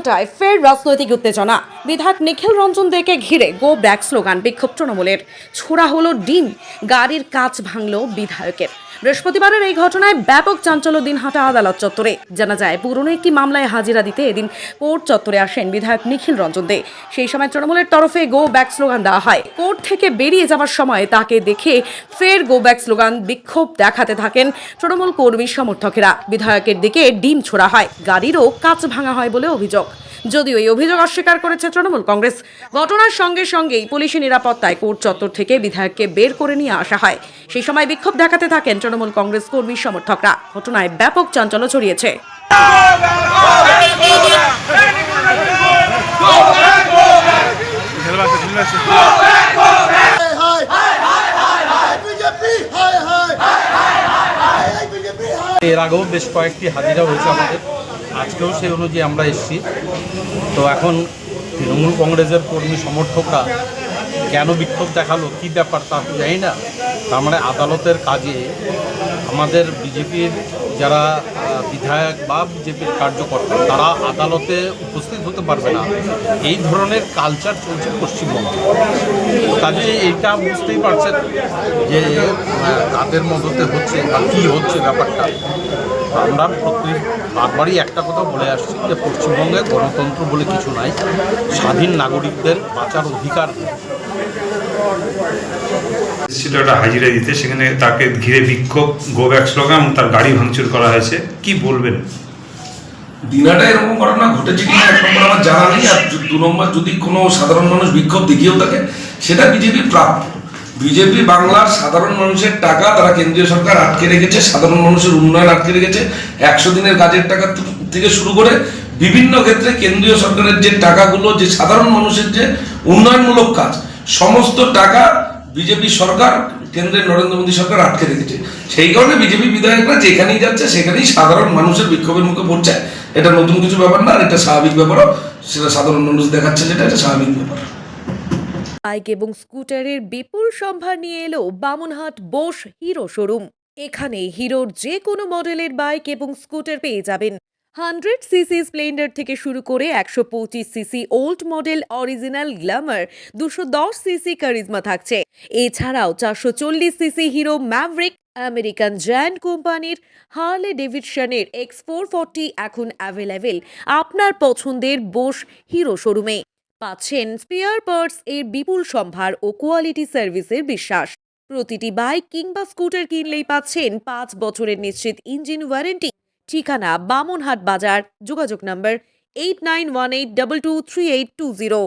দিনহাটায় ফের রাজনৈতিক উত্তেজনা। বিধায়ক নিখিল রঞ্জন দেকে ঘিরে গো ব্যাক স্লোগান বিক্ষোভ তৃণমূলের। ছোড়া হলো ডিম, গাড়ির কাচ ভাঙল বিধায়কের। বৃহস্পতিবারের এই ঘটনায় ব্যাপক চাঞ্চল্য দিনহাটা আদালত চত্বরে। জানা যায়, পুরনো একটি মামলায় হাজিরা দিতে এদিন কোর্ট চত্বরে আসেন বিধায়ক নিখিল রঞ্জন দে সেই সময় তৃণমূলের তরফে গো ব্যাক স্লোগান দেওয়া হয়। কোর্ট থেকে বেরিয়ে যাওয়ার সময় তাকে দেখে ফের গো ব্যাক স্লোগান বিক্ষোভ দেখাতে থাকেন তৃণমূল কর্মী সমর্থকেরা। বিধায়কের দিকে ডিম ছোড়া হয়, গাড়িরও কাচ ভাঙা হয় বলে অভিযোগ। যদিও এই অভিযোগ অস্বীকার করেছে তৃণমূল কংগ্রেস। ঘটনার সঙ্গে সঙ্গেই পুলিশি নিরাপত্তায় কোর্ট চত্বর থেকে বিধায়ককে বের করে নিয়ে আসা হয়। সেই সময় বিক্ষোভ দেখাতে থাকেন তৃণমূল কংগ্রেস কর্মী সমর্থকরা। ঘটনায় ব্যাপক চাঞ্চল্য ছড়িয়েছে। এর আগেও বেশ কয়েকটি হাজিরা হয়েছে আমাদের। আজকেও সেই অনুযায়ী আমরা এসেছি। তো এখন তৃণমূল কংগ্রেসের কর্মী সমর্থকরা কেন বিক্ষোভ দেখাল, কী ব্যাপার তা জানি না। তার মানে আদালতের কাজে আমাদের বিজেপির যারা বিধায়ক বা বিজেপির কার্যকর্তা, তারা আদালতে উপস্থিত হতে পারবে না। এই ধরনের কালচার চলছে পশ্চিমবঙ্গে। কাজে এইটা বুঝতেই পারছেন যে কাদের মদতে হচ্ছে বা কী হচ্ছে ব্যাপারটা। আমরা প্রতি বারবারই একটা কথা বলে আসছি যে পশ্চিমবঙ্গে গণতন্ত্র বলে কিছু নাই স্বাধীন নাগরিকদের বাঁচার অধিকার ছিল একটা হাজিরা দিতে সেখানে তাকে ঘিরে বিক্ষোভ গো ব্যাক স্লোগান তার গাড়ি ভাঙচুর করা হয়েছে। কি বলবেন? দিনাটা এরকম ঘটনা ঘটেছে কিনা এক নম্বর আমার জানা নেই আর দু- দু নম্বর যদি কোনো সাধারণ মানুষ বিক্ষোভ দেখিয়েও থাকে সেটা বিজেপির প্রাপ্য। বিজেপি বাংলার সাধারণ মানুষের টাকা তারা কেন্দ্রীয় সরকার আটকে রেখেছে, সাধারণ মানুষের উন্নয়ন আটকে রেখেছে, একশো দিনের কাজের টাকা থেকে শুরু করে বিভিন্ন ক্ষেত্রে কেন্দ্রীয় সরকারের যে টাকাগুলো, যে সাধারণ মানুষের যে উন্নয়নমূলক কাজ, সমস্ত টাকা বিজেপি সরকার, কেন্দ্রের নরেন্দ্র মোদী সরকার আটকে রেখেছে। সেই কারণে বিজেপি বিধায়করা যেখানেই যাচ্ছে, সেখানেই সাধারণ মানুষের বিক্ষোভের মুখে পড়ছে। এটা নতুন কিছু ব্যাপার না এটা স্বাভাবিক ব্যাপারও, সেটা সাধারণ মানুষ দেখাচ্ছে যেটা, এটা স্বাভাবিক ব্যাপার। বাইক এবং স্কুটারের বিপুল সম্ভার নিয়ে এলো বামুনহাট বোস হিরো শোরুম। এখানে হিরোর যে কোনো মডেলের বাইক এবং স্কুটার পেয়ে যাবেন। হান্ড্রেড সিসি স্প্লেন্ডার থেকে শুরু করে একশো পঁচিশ CC old model original Glamour দুশো দশ সিসি কারিজমা থাকছে। এছাড়াও চারশো চল্লিশ CC Hero Maverick, American giant কোম্পানির হার্লে ডেভিডসনের এক্স ফোর ফর্টি এখন অ্যাভেলেবেল আপনার পছন্দের বোস হিরো শোরুমে। পাচ্ছেন স্পেয়ার পার্টস এর বিপুল সম্ভার ও কোয়ালিটি সার্ভিসের বিশ্বাস। প্রতিটি বাইক কিংবা স্কুটার কিনলেই পাচ্ছেন পাঁচ বছরের নিশ্চিত ইঞ্জিন ওয়ারেন্টি ঠিকানা বামনহাট বাজার। যোগাযোগ number eight nine one eight double two three eight two zero